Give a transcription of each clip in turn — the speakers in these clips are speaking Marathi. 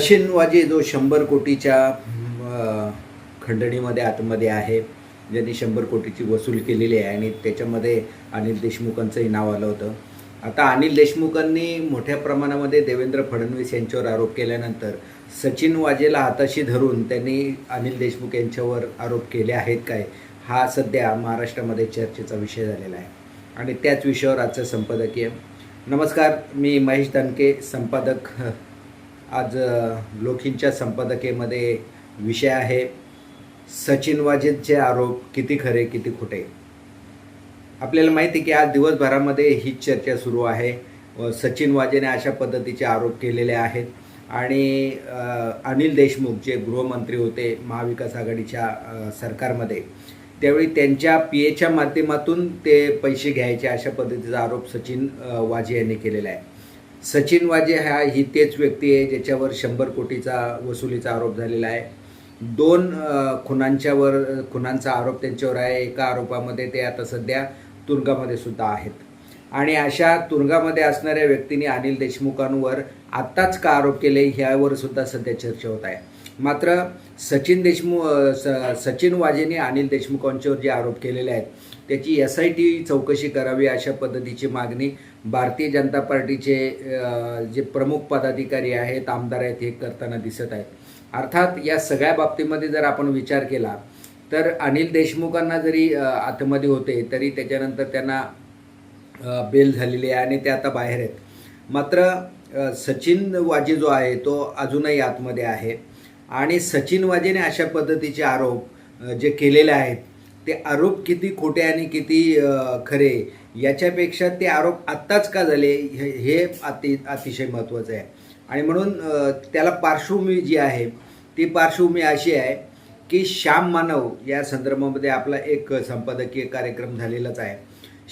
सचिन वाजे जो शंभर कोटीच्या खंडणीमध्ये आतमध्ये आहे ज्यांनी शंभर कोटीची वसूल केलेली आहे आणि त्याच्यामध्ये अनिल देशमुखांचंही नाव आलं होतं. आता अनिल देशमुखांनी मोठ्या प्रमाणामध्ये देवेंद्र फडणवीस यांच्यावर आरोप केल्यानंतर सचिन वाजेला हाताशी धरून त्यांनी अनिल देशमुख यांच्यावर आरोप केले आहेत काय हा सध्या महाराष्ट्रामध्ये चर्चेचा विषय झालेला आहे. आणि त्याच विषयावर आजचं संपादकीय. नमस्कार मी महेश दणके संपादक आज लोखींच्या संपादकीमध्ये विषय आहे सचिन वाजेंचे आरोप किती खरे किती खोटे? आपल्याला माहिती आहे की आज दिवसभरामध्ये ही चर्चा सुरू आहे. सचिन वाजेने अशा पद्धतीचे आरोप केलेले आहेत. आणि अनिल देशमुख जे गृहमंत्री होते महाविकास आघाडीच्या सरकारमध्ये त्यावेळी त्यांच्या पी एच्या माध्यमातून ते पैसे घ्यायचे अशा पद्धतीचा आरोप सचिन वाजे यांनी केलेला आहे. सचिन वाजे हा ही तेच व्यक्ती आहे ज्याच्यावर शंभर कोटीचा वसुलीचा आरोप झालेला आहे. दोन खुनांच्यावर खुनांचा आरोप त्यांच्यावर आहे. एका आरोपामध्ये ते आता सध्या तुरुंगामध्ये सुद्धा आहेत. आणि अशा तुरुंगामध्ये असणाऱ्या व्यक्तीने अनिल देशमुखांवर आत्ताच का आरोप केले ह्यावर सुद्धा सध्या चर्चा होत आहे. मात्र सचिन देशमुख स सचिन वाजेने अनिल देशमुखांच्यावर जे आरोप केलेले आहेत त्याची एस आय टी चौकशी करावी अशा पद्धतीची मागणी भारतीय जनता पार्टीचे जे प्रमुख पदाधिकारी आहेत आमदार आहेत हे करताना दिसत आहेत. अर्थात या सगळ्या बाबतीमध्ये जर आपण विचार केला तर अनिल देशमुखांना जरी आतमध्ये होते तरी त्याच्यानंतर त्यांना बेल झालेली आहे आणि ते आता बाहेर आहेत. मात्र सचिन वाजे जो आहे तो अजूनही आतमध्ये आहे. आणि सचिन वाजेने अशा पद्धतीचे आरोप जे केलेले आहेत ते आरोप किती खोटे आणि किती खरे याच्यापेक्षा ते आरोप आत्ताच का झाले हे हे अति अतिशय महत्त्वाचं आहे. आणि म्हणून त्याला पार्श्वभूमी जी आहे ती पार्श्वभूमी अशी आहे की श्याम मानव या संदर्भामध्ये आपला एक संपादकीय कार्यक्रम झालेलाच आहे.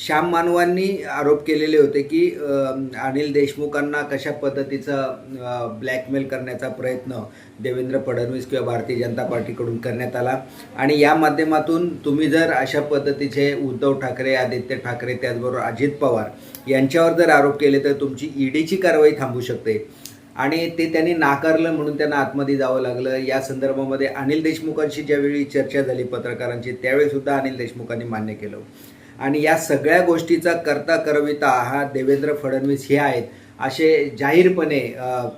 श्याम मानवांनी आरोप केलेले होते की अनिल देशमुखांना कशा पद्धतीचा ब्लॅकमेल करण्याचा प्रयत्न देवेंद्र फडणवीस किंवा भारतीय जनता पार्टीकडून करण्यात आला. आणि या माध्यमातून तुम्ही जर अशा पद्धतीचे उद्धव ठाकरे आदित्य ठाकरे त्याचबरोबर अजित पवार यांच्यावर जर आरोप केले तर तुमची ईडीची कारवाई थांबू शकते. आणि ते त्यांनी नाकारलं म्हणून त्यांना आतमध्ये जावं लागलं. या संदर्भामध्ये अनिल देशमुखांशी ज्यावेळी चर्चा झाली पत्रकारांची त्यावेळीसुद्धा अनिल देशमुखांनी मान्य केलं. आणि या सगळ्या गोष्टीचा करता करविता हा देवेंद्र फडणवीस हे आहेत असे जाहीरपणे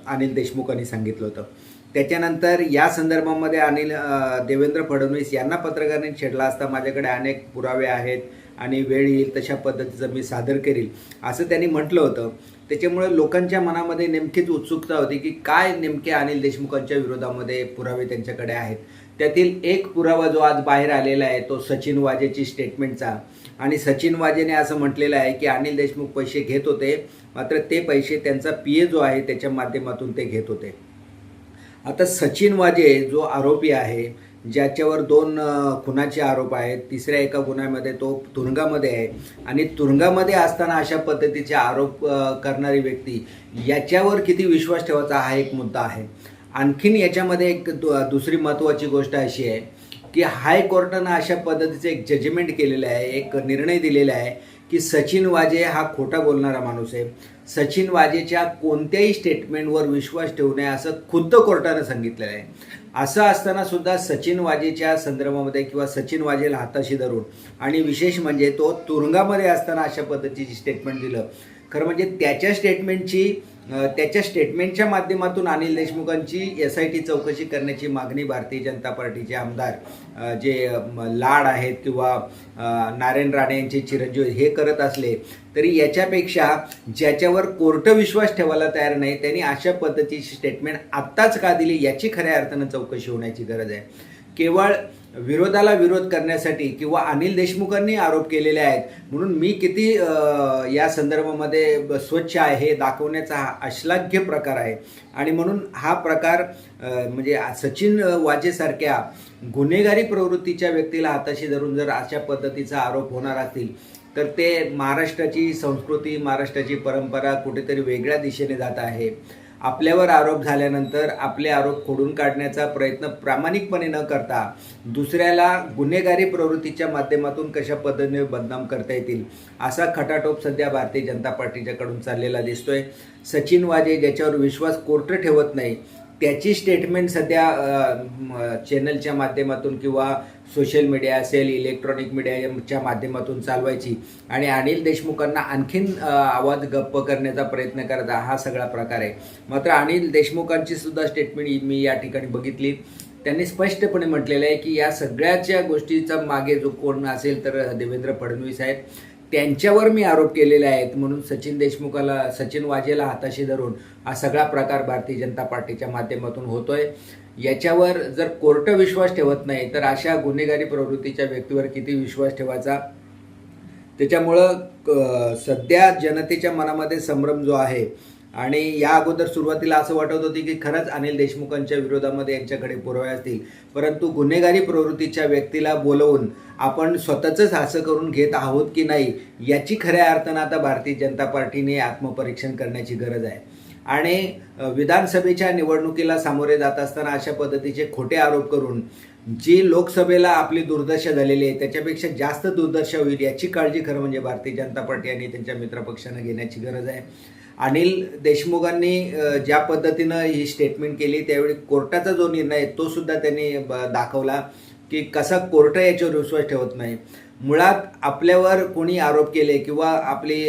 अनिल देशमुखांनी सांगितलं होतं. त्याच्यानंतर या संदर्भामध्ये अनिल देवेंद्र फडणवीस यांना पत्रकारांनी छेडला असता माझ्याकडे अनेक पुरावे आहेत आणि वेळ येईल तशा पद्धतीचं मी सादर करील असं त्यांनी म्हटलं होतं. त्याच्यामुळे लोकांच्या मनामध्ये नेमकीच उत्सुकता होती की काय नेमके अनिल देशमुखांच्या विरोधामध्ये पुरावे त्यांच्याकडे आहेत. त्यातील एक पुरावा जो आज बाहेर आलेला आहे तो सचिन वाजेची स्टेटमेंटचा आणि सचिन वाजेने असं म्हटलेलं आहे की अनिल देशमुख पैसे घेत होते मात्र ते पैसे त्यांचा पी ए जो आहे त्याच्या माध्यमातून ते घेत होते. आता सचिन वाजे जो आरोपी आहे ज्याच्यावर दोन खुनाचे आरोप आहेत तिसऱ्या एका गुन्ह्यामध्ये तो तुरुंगामध्ये आहे आणि तुरुंगामध्ये असताना अशा पद्धतीचे आरोप करणारी व्यक्ती याच्यावर किती विश्वास ठेवायचा हा एक मुद्दा आहे. आणखीन याच्यामध्ये एक दुसरी महत्त्वाची गोष्ट अशी आहे की हायकोर्टानं अशा पद्धतीचं एक जजमेंट केलेलं आहे एक निर्णय दिलेला आहे की सचिन वाजे हा खोटा बोलणारा माणूस आहे. सचिन वाजेच्या कोणत्याही स्टेटमेंटवर विश्वास ठेवू नये असं खुद्द कोर्टानं सांगितलेलं आहे. असं असताना सुद्धा सचिन वाजेच्या संदर्भामध्ये किंवा सचिन वाजेला हाताशी धरून आणि विशेष म्हणजे तो तुरुंगामध्ये असताना अशा पद्धतीची स्टेटमेंट दिलं. खरं म्हणजे त्याच्या स्टेटमेंटची त्याच्या स्टेटमेंटच्या माध्यमातून अनिल देशमुखांची एस आय टी चौकशी करण्याची मागणी भारतीय जनता पार्टीचे आमदार जे लाड आहेत किंवा नारायण राणे यांचे चिरंजीव हे करत असले तरी याच्यापेक्षा ज्याच्यावर कोर्ट विश्वास ठेवायला तयार नाही त्यांनी अशा पद्धतीची स्टेटमेंट आत्ताच का दिली याची खऱ्या अर्थानं चौकशी होण्याची गरज आहे. केवळ विरोधाला विरोध करण्यासाठी किंवा अनिल देशमुखांनी आरोप केलेले आहेत. म्हणून मी किती या संदर्भामध्ये ब- स्वच्छ आहे हे दाखवण्याचा हा अश्लाघ्य प्रकार आहे. आणि म्हणून हा प्रकार म्हणजे सचिन वाजेसारख्या गुन्हेगारी प्रवृत्तीच्या व्यक्तीला हाताशी धरून जर अशा पद्धतीचा आरोप होणार असतील तर ते महाराष्ट्राची संस्कृती महाराष्ट्राची परंपरा कुठेतरी वेगळ्या दिशेने जात आहे. आपल्यावर आरोप झाल्यानंतर आपले आरोप खोडून काढण्याचा प्रयत्न प्रामाणिकपणे न करता दुसऱ्याला गुन्हेगारी प्रवृत्तीच्या माध्यमातून कशा पद्धतीने बदनाम करता येतील असा खटाटोप सध्या भारतीय जनता पार्टीच्याकडून चाललेला दिसतोय. सचिन वाजे ज्याच्यावर विश्वास कोर्ट ठेवत नाही त्याची स्टेटमेंट सध्या चॅनलच्या माध्यमातून किंवा सोशल मीडिया असेल इलेक्ट्रॉनिक मीडियाच्या माध्यमातून चालवायची. आणि अनिल देशमुखांना आणखीन आवाज गप्प करण्याचा प्रयत्न करता हा सगळा प्रकार आहे. मात्र अनिल देशमुखांची सुद्धा स्टेटमेंट मी या ठिकाणी बघितली. त्यांनी स्पष्टपणे म्हटलेलं आहे की या सगळ्याच्या गोष्टीचा मागे जो कोण असेल तर देवेंद्र फडणवीस आहेत. त्यांच्यावर मी आरोप केलेले आहेत म्हणून सचिन देशमुखाला सचिन वाजेला हाताशी धरून हा सगळा प्रकार भारतीय जनता पार्टीच्या माध्यमातून होतोय. याच्यावर जर कोर्ट विश्वास ठेवत नाही तर अशा गुन्हेगारी प्रवृत्तीच्या व्यक्तीवर किती विश्वास ठेवायचा? त्याच्यामुळं क- सध्या जनतेच्या मनामध्ये संभ्रम जो आहे आणि या अगोदर सुरुवातीला असं वाटत होती की खरंच अनिल देशमुखांच्या विरोधामध्ये यांच्याकडे पुरावे असतील. परंतु गुन्हेगारी प्रवृत्तीच्या व्यक्तीला बोलवून आपण स्वतःच असं करून घेत आहोत की नाही याची खऱ्या अर्थानं आता भारतीय जनता पार्टीने आत्मपरीक्षण करण्याची गरज आहे. आणि विधानसभेच्या निवडणुकीला सामोरे जात असताना अशा पद्धतीचे खोटे आरोप करून जी लोकसभेला आपली दुर्दशा झालेली आहे त्याच्यापेक्षा जास्त दुर्दशा होईल याची काळजी खरं म्हणजे भारतीय जनता पार्टी आणि त्यांच्या मित्रपक्षानं घेण्याची गरज आहे. अनिल देशमुखांनी ज्या पद्धतीनं ही स्टेटमेंट केली त्यावेळी कोर्टाचा जो निर्णय तो सुद्धा त्यांनी ब- दाखवला की कसा कोर्ट याच्यावर विश्वास ठेवत नाही. मुळात आपल्यावर कोणी आरोप केले किंवा आपली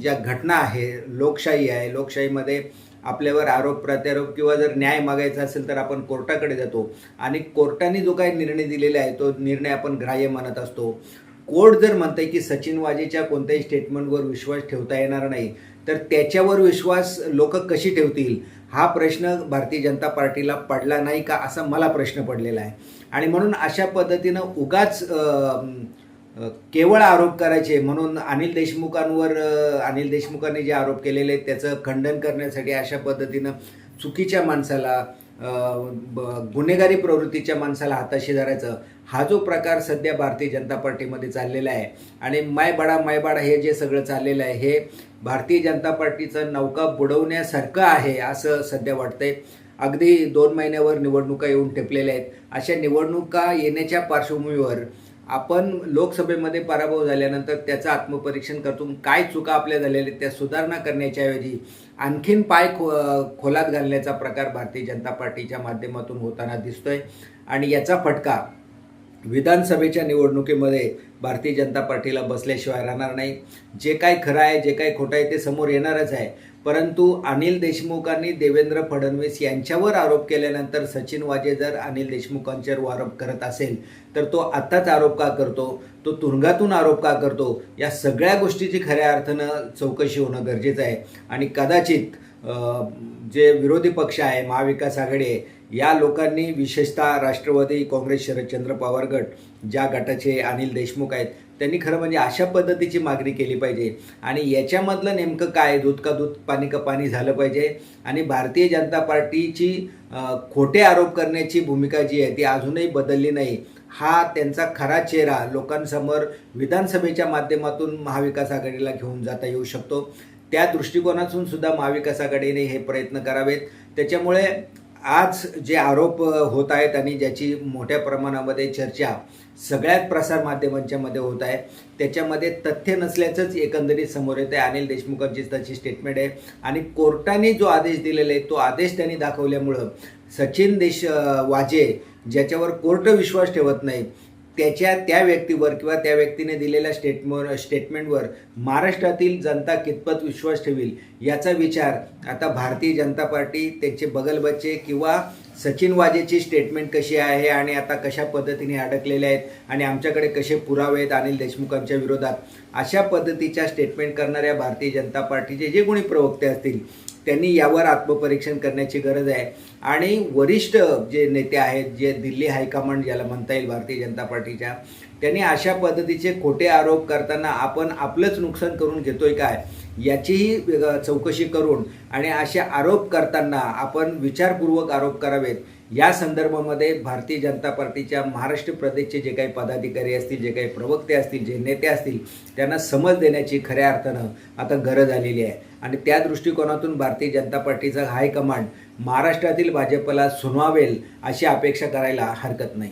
ज्या घटना आहे लोकशाही आहे लोकशाहीमध्ये आपल्यावर आरोप प्रत्यारोप किंवा जर न्याय मागायचा असेल तर आपण कोर्टाकडे जातो. आणि कोर्टाने जो काही निर्णय दिलेला आहे तो निर्णय आपण ग्राह्य मानत असतो. कोर्ट जर म्हणतंय की सचिन वाजेच्या कोणत्याही स्टेटमेंटवर विश्वास ठेवता येणार नाही तर त्याच्यावर विश्वास लोक कशी ठेवतील? हा प्रश्न भारतीय जनता पार्टीला पडला नाही का असा मला प्रश्न पडलेला आहे. आणि म्हणून अशा पद्धतीनं उगाच केवळ आरोप करायचे म्हणून अनिल देशमुखांवर अनिल देशमुखांनी जे आरोप केलेले आहेत त्याचं खंडन करण्यासाठी अशा पद्धतीनं चुकीच्या माणसाला ब- गुन्हेगारी प्रवृत्तीच्या माणसाला हाताशी धरायचं हा जो प्रकार सध्या भारतीय जनता पार्टीमध्ये चाललेला आहे. आणि माय बडा माय हे जे सगळं चाललेलं आहे हे भारतीय जनता पार्टीचं नौका बुडवण्यासारखं आहे असं सध्या वाटतंय. अगदी दोन महिन्यावर निवडणुका येऊन ठेपलेल्या आहेत. अशा निवडणुका येण्याच्या पार्श्वभूमीवर आपण लोकसभेमध्ये पराभव झाल्यानंतर त्याचं आत्मपरीक्षण करतो. काय चुका आपल्या झालेल्या आहेत त्या सुधारणा करण्याच्या ऐवजी आणखीन पाय खो खोलात घालण्याचा प्रकार भारतीय जनता पार्टीच्या माध्यमातून होताना दिसतोय. आणि याचा फटका विधानसभेच्या निवडणुकीमध्ये भारतीय जनता पार्टीला बसल्याशिवाय राहणार नाही. जे काय खरं आहे जे काय खोटं आहे ते समोर येणारच आहे. परंतु अनिल देशमुखांनी देवेंद्र फडणवीस यांच्यावर आरोप केल्यानंतर सचिन वाजे जर अनिल देशमुखांच्यावर आरोप करत असेल तर तो आत्ताच आरोप का करतो? तो तुरुंगातून आरोप का करतो? या सगळ्या गोष्टीची खऱ्या अर्थानं चौकशी होणं गरजेचं आहे. आणि कदाचित जे विरोधी पक्ष आहे महाविकास आघाडी आहे या लोकांनी विशेषतः राष्ट्रवादी काँग्रेस शरदचंद्र पवार गट ज्या गटाचे अनिल देशमुख आहेत त्यांनी खरं म्हणजे अशा पद्धतीची मागणी केली पाहिजे. आणि याच्यामधलं नेमकं काय दूध का दूध पाणी का पाणी झालं पाहिजे? आणि भारतीय जनता पार्टीची खोटे आरोप करण्याची भूमिका जी आहे ती अजूनही बदलली नाही. हा त्यांचा खरा चेहरा लोकांसमोर विधानसभेच्या माध्यमातून महाविकास आघाडीला घेऊन जाता येऊ शकतो. त्या दृष्टिकोनातून सुद्धा महाविकास आघाडीने हे प्रयत्न करावेत. त्याच्यामुळे आज जे आरोप होत आहेत आणि ज्याची मोठ्या प्रमाणामध्ये चर्चा सगळ्यात प्रसारमाध्यमांच्या मध्ये होत आहे त्याच्यामध्ये तथ्य नसल्याचंच एकंदरीत समोर येते आहे अनिल देशमुखांची त्याची स्टेटमेंट आहे. आणि कोर्टाने जो आदेश दिलेला आहे तो आदेश त्यांनी दाखवल्यामुळं सचिन देश वाजे ज्याच्यावर कोर्ट विश्वास ठेवत नाही त्याच्या त्या व्यक्तीवर किंवा त्या व्यक्तीने दिलेल्या स्टेटमेंट स्टेटमेंटवर महाराष्ट्रातील जनता कितपत विश्वास ठेवील? याचा विचार आता भारतीय जनता पार्टी त्यांचे बगलबच्चे किंवा सचिन वाजेची स्टेटमेंट कशी आहे आणि आता कशा पद्धतीने अडकलेले आहेत आणि आमच्याकडे कसे पुरावे आहेत अनिल देशमुखांच्या विरोधात? अशा पद्धतीच्या स्टेटमेंट करणाऱ्या भारतीय जनता पार्टीचे जे कोणी प्रवक्ते असतील त्यांनी यावर आत्मपरीक्षण करण्याची गरज आहे. आणि वरिष्ठ जे नेते आहेत जे दिल्ली हायकमांड ज्याला म्हणता येईल भारतीय जनता पार्टीच्या त्यांनी अशा पद्धतीचे खोटे आरोप करताना आपण आपलंच नुकसान करून घेतोय काय? याचीही चौकशी करून आणि असे आरोप करताना आपण विचारपूर्वक आरोप करावेत. या संदर्भामध्ये भारतीय जनता पार्टीच्या महाराष्ट्र प्रदेशचे जे काही पदाधिकारी असतील जे काही प्रवक्ते असतील जे नेते असतील त्यांना समज देण्याची खऱ्या अर्थानं आता गरज आलेली आहे. आणि त्या दृष्टिकोनातून भारतीय जनता पार्टीचा हायकमांड महाराष्ट्रातील भाजपला सुनवावेल अशी अपेक्षा करायला हरकत नाही.